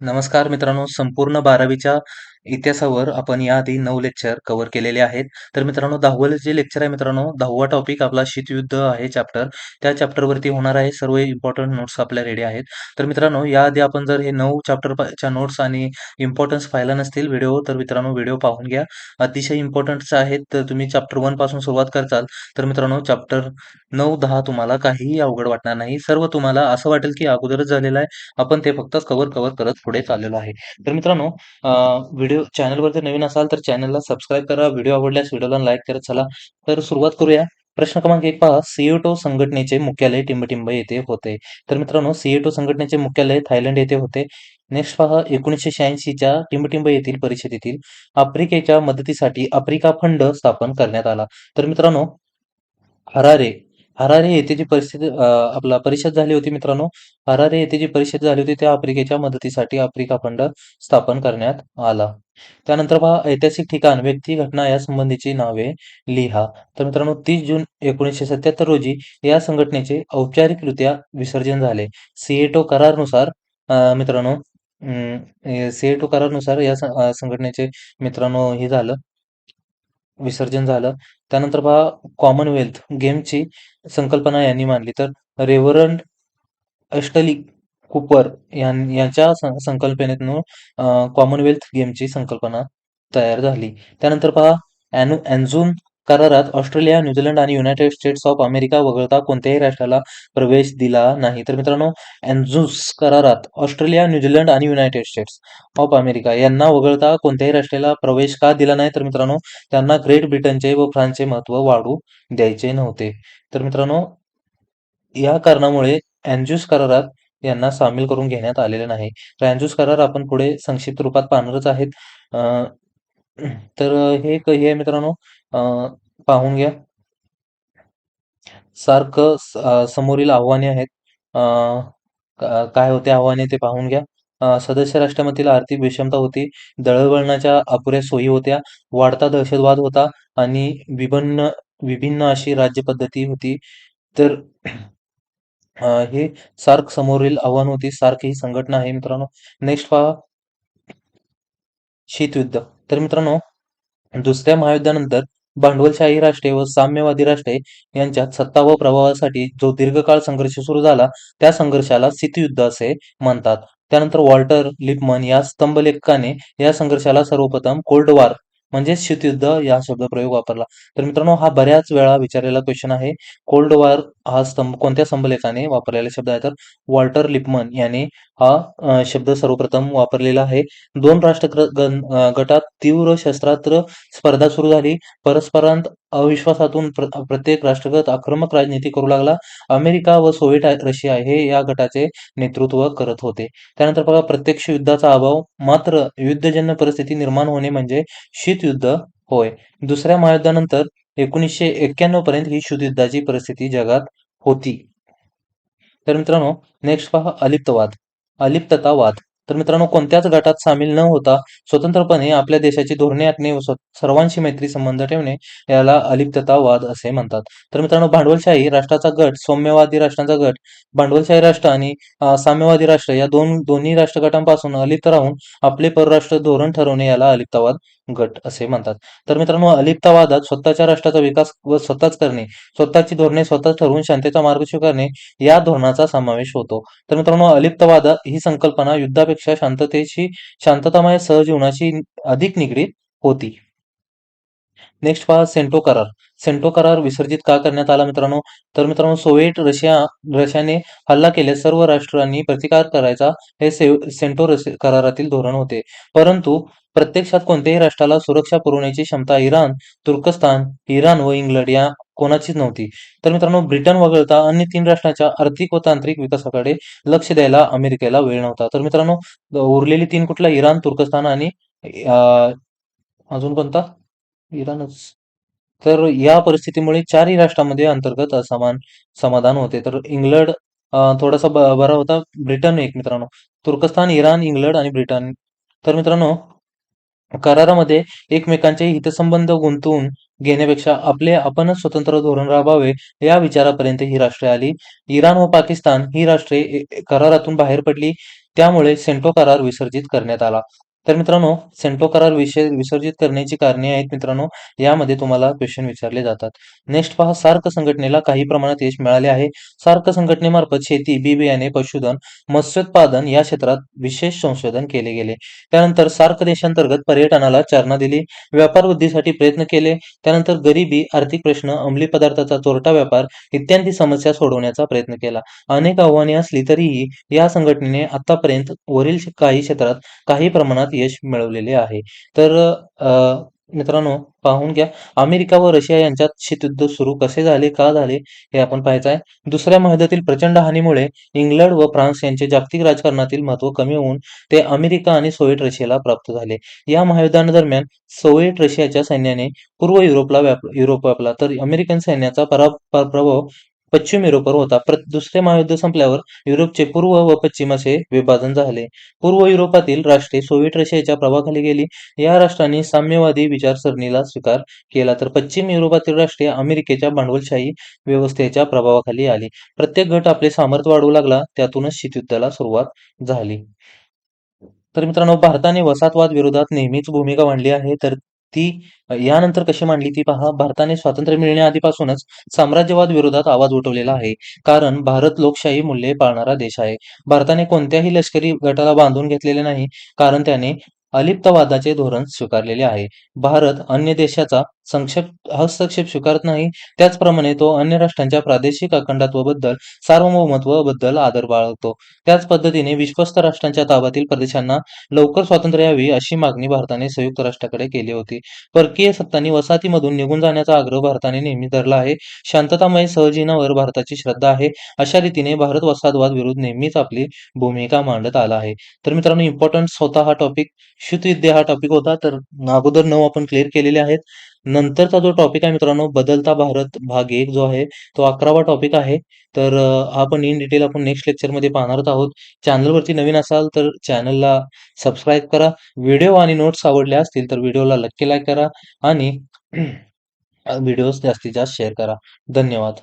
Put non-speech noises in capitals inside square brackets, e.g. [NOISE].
नमस्कार मित्रांनो, संपूर्ण बारावीच्या इतिहासावर आपण याआधी नऊ लेक्चर कव्हर केलेले आहेत. तर मित्रांनो 10वं जे लेक्चर आहे मित्रांनो 10वा टॉपिक आपला शीतयुद्ध आहे चॅप्टर. त्या चॅप्टरवरती होणार आहे. सर्व इम्पॉर्टंट नोट्स आपल्या रेडी आहेत. तर मित्रांनो याआधी आपण जर हे नऊ चॅप्टरच्या नोट्स आणि इम्पॉर्टन्स पाहिला नसतील व्हिडिओ तर मित्रांनो व्हिडिओ पाहून घ्या. अतिशय इम्पोर्टंट्स आहेत. तर तुम्ही चॅप्टर वनपासून सुरुवात करताल तर मित्रांनो चॅप्टर नऊ दहा तुम्हाला काहीही अवघड वाटणार नाही. सर्व तुम्हाला असं वाटेल की अगोदरच झालेलं आहे. आपण ते फक्त कव्हर, कव्हर करत पुढे चाललेलो आहे. तर मित्रांनो अ, व्हिडिओ चॅनलवर जर नवीन असाल तर चॅनलला सबस्क्राईब करा. व्हिडिओ आवडल्यास व्हिडिओला लाईक करत चला. तर सुरुवात करूया. प्रश्न क्रमांक एक पहा. सीएटो संघटनेचे मुख्यालय टिंबटिंब येथे होते. तर मित्रांनो सीएटो संघटनेचे मुख्यालय थायलंड येथे होते. नेक्स्ट पहा एकोणीसशे शहाऐंशीच्या टिंबटिंब येथील परिषदेतील आफ्रिकेच्या मदतीसाठी आफ्रिका फंड स्थापन करण्यात आला. तर मित्रांनो हरारे हरारे येथे जी परिस्थिती अ, आपला परिषद झाली होती मित्रांनो, हरारे येथे जी परिषद झाली होती त्या आफ्रिकेच्या मदतीसाठी आफ्रिका फंड स्थापन करण्यात आला. त्यानंतर पहा ऐतिहासिक ठिकाण, व्यक्ती, घटना या संबंधीची नावे लिहा. तर मित्रांनो तीस जून 1977 रोजी या संघटनेचे औपचारिकरित्या विसर्जन झाले. सिएटो करारनुसार मित्रांनो अं, सिएटो करारानुसार या संघटनेचे मित्रांनो हे झालं विसर्जन झालं. त्यानंतर पहा कॉमनवेल्थ गेमची संकल्पना यांनी मांडली. तर रेव्हरंड अष्टली कुपर यां यांच्या संकल्पनेतून कॉमनवेल्थ गेमची संकल्पना तयार झाली. त्यानंतर पहा अॅनु अँझून करारात ऑस्ट्रेलिया, न्यूझीलंड आणि युनायटेड स्टेट्स ऑफ अमेरिका वगळता कोणत्याही राष्ट्राला प्रवेश दिला नाही. तर मित्रांनो ॲन्झूस करारात ऑस्ट्रेलिया, न्यूझीलंड आणि युनायटेड स्टेट्स ऑफ अमेरिका यांना वगळता कोणत्याही राष्ट्राला प्रवेश का दिला नाही? तर मित्रांनो त्यांना ग्रेट ब्रिटनचे व फ्रान्सचे महत्त्व वाढू द्यायचे नव्हते. तर मित्रांनो या कारणामुळे अँजूस करारात यांना सामील करून घेण्यात आलेले नाही. तर अँजूस करार आपण पुढे संक्षिप्त रूपात पाहणारच आहेत. तर हे एक हे आहे मित्रांनो पाहून घ्या. सारखं समोरील आव्हाने आहेत. काय होते आव्हाने ते पाहून घ्या. सदस्य राष्ट्रामधील आर्थिक विषमता होती, दळणवळणाच्या अपुऱ्या सोयी होत्या, वाढता दहशतवाद होता आणि विभिन्न विभिन्न अशी राज्य पद्धती होती. तर हे सार्क समोरील आव्हान होती. सार्क ही संघटना आहे मित्रांनो. नेक्स्ट पहा शीतयुद्ध. तर मित्रांनो दुसऱ्या महायुद्धानंतर भांडवलशाही राष्ट्रे व साम्यवादी राष्ट्रे यांच्यात सत्ता व प्रभावासाठी जो दीर्घकाळ संघर्ष सुरू झाला त्या संघर्षाला शीतयुद्ध असे म्हणतात. त्यानंतर वॉल्टर लिपमन या स्तंभलेखकाने या संघर्षाला सर्वप्रथम कोल्ड वॉर म्हणजेच शीतयुद्ध या शब्दप्रयोग वापरला. तर मित्रांनो हा बऱ्याच वेळा विचारलेला क्वेश्चन आहे. कोल्ड वॉर हा स्तंभ कोणत्या स्तंभलेखाने वापरलेला शब्द आहे तर वॉल्टर लिपमन याने हा शब्द सर्वप्रथम वापरलेला आहे. दोन राष्ट्र गटात तीव्र शस्त्रास्त्र स्पर्धा सुरू झाली. परस्परांत अविश्वासातून प्र प्रत्येक राष्ट्रगत आक्रमक राजनीती करू लागला. अमेरिका व सोव्हिएट रशिया हे या गटाचे नेतृत्व करत होते. त्यानंतर बघा प्रत्यक्ष युद्धाचा अभाव मात्र युद्धजन्य परिस्थिती निर्माण होणे म्हणजे शीतयुद्ध होय. दुसऱ्या महायुद्धानंतर एकोणीसशे एक्क्याण्णव पर्यंत ही शीतयुद्धाची परिस्थिती जगात होती. तर मित्रांनो नेक्स्ट पहा अलिप्तवाद अलिप्ततावाद तर मित्रांनो कोणत्याच गटात सामील न होता स्वतंत्रपणे आपल्या देशाची धोरणे आखणे व सर्वांशी मैत्री संबंध ठेवणे याला अलिप्ततावाद असे म्हणतात. तर मित्रांनो भांडवलशाही राष्ट्राचा गट सौम्यवादी राष्ट्रांचा गट भांडवलशाही राष्ट्र आणि साम्यवादी राष्ट्र या दोन दोन्ही राष्ट्रगटांपासून अलिप्त राहून आपले परराष्ट्र धोरण ठरवणे याला अलिप्तवाद गट असे म्हणतात. तर मित्रांनो अलिप्तवादात स्वतःच्या राष्ट्राचा विकास व स्वतःच करणे स्वतःची धोरणे स्वतःच ठरवून शांततेचा मार्ग स्वीकारणे या धोरणाचा समावेश होतो. तर मित्रांनो अलिप्तवाद ही संकल्पना युद्धापेक्षा शांततेची शांततामय सहजीवनाशी अधिक निगडीत होती. नेक्स्ट पहा सेंटो करार. सेंटो करार विसर्जित का करण्यात आला मित्रांनो? तर मित्रांनो सोव्हिएट रशिया रशियाने हल्ला केल्यास सर्व राष्ट्रांनी प्रतिकार करायचा हे से- सेंटो करारातील धोरण होते. परंतु प्रत्यक्षात कोणत्याही राष्ट्राला सुरक्षा पुरवण्याची क्षमता इराण तुर्कस्तान इराण व इंग्लंड या कोणाचीच नव्हती. तर मित्रांनो ब्रिटन वगळता अन्य तीन राष्ट्रांच्या आर्थिक व तांत्रिक विकासाकडे लक्ष द्यायला अमेरिकेला वेळ नव्हता. तर मित्रांनो उरलेली तीन कुठला इराण तुर्कस्तान आणि अजून कोणता? इराणच. तर या परिस्थितीमुळे चारही राष्ट्रांमध्ये अंतर्गत असमान समाधान होते. तर इंग्लंड अं, थोडासा ब- बरा होता. ब्रिटन एक मित्रांनो. तुर्कस्तान इराण इंग्लंड आणि ब्रिटन. तर मित्रांनो करारामध्ये एकमेकांचे हितसंबंध गुंतवून घेण्यापेक्षा आपले आपणच स्वतंत्र धोरण राबावे या विचारापर्यंत ही राष्ट्रे आली. इराण व पाकिस्तान ही राष्ट्रे ए- ए- करारातून बाहेर पडली. त्यामुळे सेंटो करार विसर्जित करण्यात आला. तर मित्रांनो सेंटो करार विषय विसर्जित करण्याची कारणे आहेत मित्रांनो यामध्ये तुम्हाला क्वेश्चन विचारले जातात. नेक्स्ट पहा सार्क संघटनेला काही प्रमाणात यश मिळाले आहे. सार्क संघटनेमार्फत शेती बी बियाणे पशुधन मत्स्योत्पादन या क्षेत्रात विशेष संशोधन केले गेले. त्यानंतर सार्क देशांतर्गत पर्यटनाला चालना दिली व्यापार वृद्धीसाठी प्रयत्न केले त्यानंतर गरिबी आर्थिक प्रश्न अंमली पदार्थाचा चोरटा व्यापार इत्यादी समस्या सोडवण्याचा प्रयत्न केला. अनेक आव्हाने असली तरीही या संघटनेने आतापर्यंत वरील काही क्षेत्रात काही प्रमाणात यश मिळवलेले आहे. तर अ, मित्रांनो पाहून घ्या. अमेरिका व रशिया यांच्यात शीतयुद्ध सुरू कसे झाले का झाले हे आपण पाहायचं आहे. दुसऱ्या महायुद्धातील प्रचंड हानीमुळे इंग्लंड व फ्रान्स यांचे जागतिक राजकारणातील महत्त्व कमी होऊन ते अमेरिका आणि सोव्हिएट रशियाला प्राप्त झाले. या महायुद्धादरम्यान सोव्हिएट रशियाच्या सैन्याने पूर्व युरोपला व्याप युरोप व्यापला तर अमेरिकन सैन्याचा परा प्रभाव पश्चिम युरोपवर होता. दुसरे महायुद्ध संपल्यावर युरोपचे पूर्व व पश्चिम असे विभाजन झाले. पूर्व युरोपातील राष्ट्रे सोव्हिएट रशियाच्या प्रभावाखाली गेली. या राष्ट्रांनी साम्यवादी विचारसरणीला स्वीकार केला. तर पश्चिम युरोपातील राष्ट्रे अमेरिकेच्या भांडवलशाही व्यवस्थेच्या प्रभावाखाली आली. प्रत्येक गट आपले सामर्थ्य वाढवू लागला. त्यातूनच शीतयुद्धाला सुरुवात झाली. तर मित्रांनो भारताने वसाहतवाद विरोधात नेहमीच भूमिका मांडली आहे. तर ती यानंतर कशी मांडली ती पहा. भारताने स्वातंत्र्य मिळण्याआधीपासूनच साम्राज्यवाद विरोधात आवाज उठवलेला आहे. कारण भारत लोकशाही मूल्ये पाळणारा देश आहे. भारताने कोणत्याही लष्करी गटाला बांधून घेतलेले नाही. कारण त्याने अलिप्तवादाचे धोरण स्वीकारलेले आहे. भारत अन्य देशाचा संक्षेप हस्तक्षेप स्वीकारत नाही. त्याचप्रमाणे तो अन्य राष्ट्रांच्या प्रादेशिक अखंडत्वाबद्दल सार्वभौमत्वाबद्दल आदर बाळगतो. त्याच पद्धतीने विश्वस्त राष्ट्रांच्या ताब्यातील प्रदेशांना लवकर स्वातंत्र्य यावी अशी मागणी भारताने संयुक्त राष्ट्राकडे केली होती. परकीय सत्तांनी वसाहतीमधून निघून जाण्याचा आग्रह भारताने नेहमी धरला आहे. शांततामय सहजीवनावर भारताची श्रद्धा आहे. अशा रीतीने भारत वसाहतवाद विरुद्ध नेहमीच आपली भूमिका मांडत आला आहे. तर मित्रांनो इम्पॉर्टन्स होता हा टॉपिक शीतयुद्ध हा टॉपिक होता. तर अगोदर नऊ आपण क्लिअर केलेले आहेत. नंतरचा जो टॉपिक आहे मित्रांनो बदलता भारत भाग एक जो आहे तो अकरावा टॉपिक आहे. तर आपण इन डिटेल आपण नेक्स्ट लेक्चरमध्ये पाहणारच आहोत. चॅनलवरती नवीन असाल तर चॅनलला सबस्क्राईब करा. व्हिडिओ आणि नोट्स आवडले असतील तर व्हिडिओला नक्की लाईक करा आणि [CLEARS THROAT] व्हिडिओज जास्तीत जास्त शेअर करा. धन्यवाद.